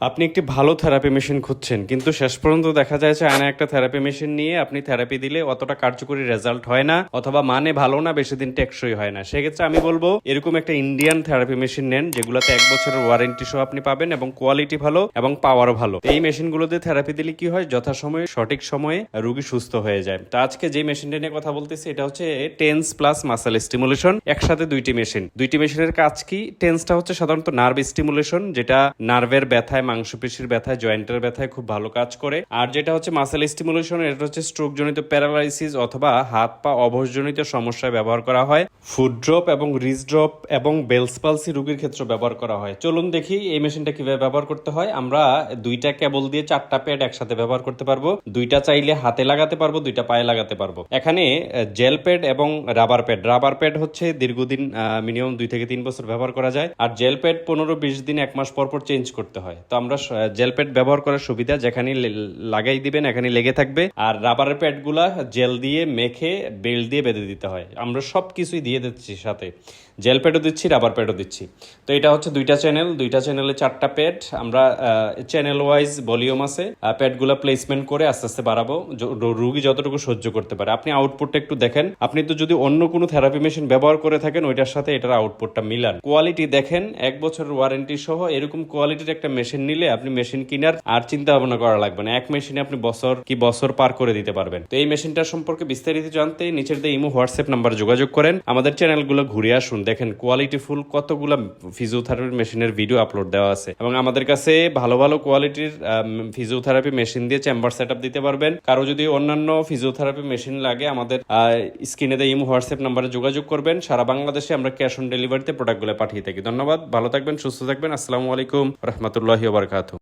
আপনি একটি ভালো থেরাপি মেশিন খুঁজছেন, কিন্তু শেষ পর্যন্ত দেখা যায় চায়না একটা থেরাপি মেশিন নিয়ে আপনি থেরাপি দিলে অতটা কার্যকরী রেজাল্ট হয় না, অথবা মানে ভালো না, বেশি দিন টেকসই হয় না। সেক্ষেত্রে আমি বলব, এরকম একটা ইন্ডিয়ান থেরাপি মেশিন নেন, যেগুলোতে এক বছরের ওয়ারেন্টি সহ আপনি পাবেন এবং কোয়ালিটি ভালো এবং পাওয়ারও ভালো। এই মেশিনগুলোতে থেরাপি দিলে কি হয়, যথাসময়ে, সঠিক সময়ে রুগী সুস্থ হয়ে যায়। তো আজকে যে মেশিনটা নিয়ে কথা বলতেছি, এটা হচ্ছে টেন্স প্লাস মাসাল স্টিমুলেশন একসাথে দুইটি মেশিন দুইটি মেশিনের কাজ কি? টেন্সটা হচ্ছে সাধারণত নার্ভ স্টিমুলেশন যেটা নার্ভের ব্যথায় মাংসপেশির ব্যথায়, জয়েন্টের ব্যথায় খুব ভালো কাজ করে। আর যেটা হচ্ছে মাসেল স্টিমুলেশন এটা হচ্ছে স্ট্রোক জনিত প্যারালাইসিস অথবা হাত পা অবশজনিত সমস্যায় ব্যবহার করা হয়। ফুড ড্রপ এবং রিজ ড্রপ এবং বেলস পালসি রোগীর ক্ষেত্রে ব্যবহার করা হয়। চলুন দেখি এই মেশিনটা কীভাবে ব্যবহার করতে হয়। আমরা দুইটা কেবল দিয়ে চারটা প্যাড একসাথে ব্যবহার করতে পারব। দুইটা চাইলে হাতে লাগাতে পারব, দুইটা পায়ে লাগাতে পারব। এখানে জেল প্যাড এবং রাবার প্যাড রাবার প্যাড হচ্ছে দীর্ঘদিন মিনিমাম দুই থেকে তিন বছর ব্যবহার করা যায়। আর জেল প্যাড পনেরো বিশ দিন, এক মাস পর পর চেঞ্জ করতে হয়। তো আমরা জেল প্যাড ব্যবহার করার সুবিধা যেখানে লাগাই দিবেন, এখানে লেগে থাকবে। আর রাবারের প্যাডগুলা জেল দিয়ে মেখে বেল্ট দিয়ে বেঁধে দিতে হয়। আমরা সব কিছুই দিয়ে দিচ্ছি সাথে। জেল প্যাডও দিচ্ছি রাবার প্যাডও দিচ্ছি। তো এটা হচ্ছে দুইটা চ্যানেল দুইটা চ্যানেলে চারটা প্যাড আমরা চ্যানেল ওয়াইজ ভলিউম আছে। প্যাডগুলো প্লেসমেন্ট করে আস্তে আস্তে বাড়াবো। রুগী যতটুকু সহ্য করতে পারে। আপনি আউটপুটটা একটু দেখেন। আপনি তো যদি অন্য কোনো থেরাপি মেশিন ব্যবহার করে থাকেন, ওইটার সাথে এটার আউটপুটটা মিলান। কোয়ালিটি দেখেন, এক বছরের ওয়ারেন্টি সহ এরকম কোয়ালিটির একটা মেশিন নিলে আপনি মেশিন কেনার আর চিন্তা ভাবনা করা লাগবে না। এক মেশিনে আপনি বছর কি বছর পার করে দিতে পারবেন। তো এই মেশিনটা সম্পর্কে বিস্তারিত জানতে নিচের দিয়ে ইমো, হোয়াটসঅ্যাপ নাম্বারে যোগাযোগ করেন। আমাদের চ্যানেলগুলো ঘুরে আসুন। দেখেন কোয়ালিটি ফুল কতগুলো ফিজিওথেরাপি মেশিনের ভিডিও আপলোড দেওয়া আছে। এবং আমাদের কাছে ভালো ভালো কোয়ালিটির ফিজিওথেরাপি মেশিন দিয়ে চেম্বার সেট দিতে পারবেন। কারও যদি অন্যান্য ফিজিওথেরাপি মেশিন লাগে, আমাদের স্ক্রিনে দিয়ে ইমো, হোয়াটসঅ্যাপ নাম্বারে যোগাযোগ করবেন। সারা বাংলাদেশে আমরা ক্যাশ অন ডেলিভারিতে প্রোডাক্টগুলো পাঠিয়ে থাকি। ধন্যবাদ। ভালো থাকবেন, সুস্থ থাকবেন। আসসালামু আলাইকুম। রহমতুল্লাহি وبرکاتہ۔